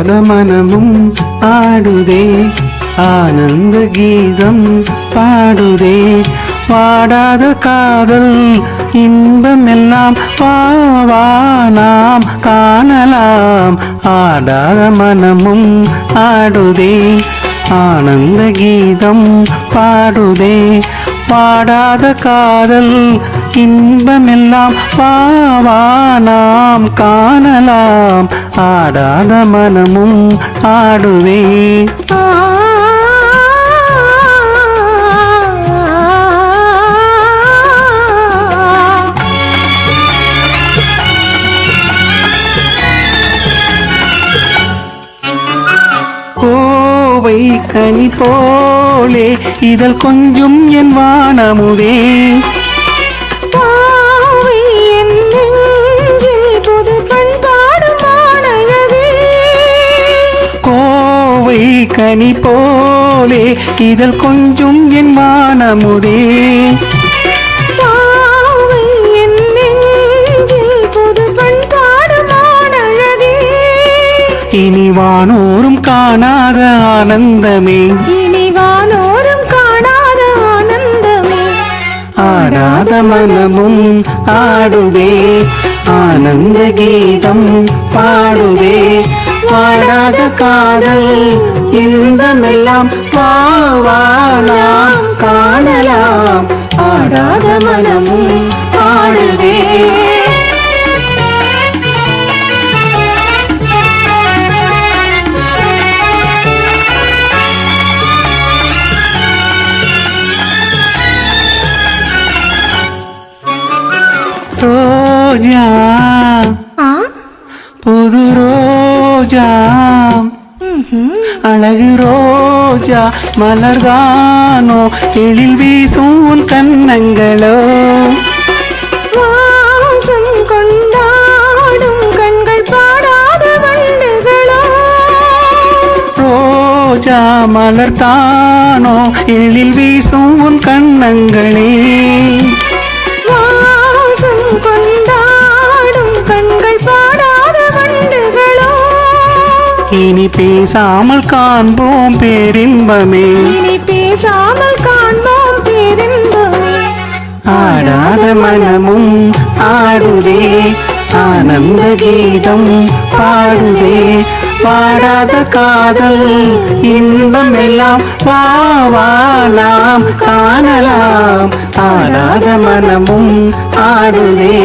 ஆடாத மனமும் ஆடுதே ஆனந்த கீதம் பாடுதே. பாடாத காதல் இன்பம் எல்லாம் வா நாம் காணலாம். ஆடாத மனமும் ஆடுதே ஆனந்த கீதம் பாடுதே. பாடாத காதல் இன்பமெல்லாம் வா நாம் காணலாம். ஆடாத மனமும் ஆடுவே. கோவை கனி போலே இதழ் கொஞ்சம் என் வானமுதே. பாவை கோவை கனி போலே இதழ் கொஞ்சம் என் வானமுதே. இனி வானோரும் காணாத ஆனந்தமே. இனி வானோரும் காணாத ஆனந்தமே. ஆடாத மனமும் ஆடுதே ஆனந்த கீதம் பாடுதே வாடாத காதல் இன்பமெல்லாம் வா வா நாம் காணலாம். ஆடாத மனமும் ரோஜா. புது ரோஜா. அழகு ரோஜா மலர்தானோ எழில் வீசும் கன்னங்களோ. வாசம் கொண்டாடும் கண்கள் பாடாத வண்டுகளோ. ரோஜா மலர்தானோ எழில் வீசும் இனி பேசாமல் காண்போம் பேரின்பமே. இனி பேசாமல் காண்போம் பேரின்பமே. ஆடாத மனமும் ஆடுதே ஆனந்த கீதம் பாடுதே பாடாத காதல் இன்பம் எல்லாம் வா வா நாம் காணலாம். ஆடாத மனமும் ஆடுதே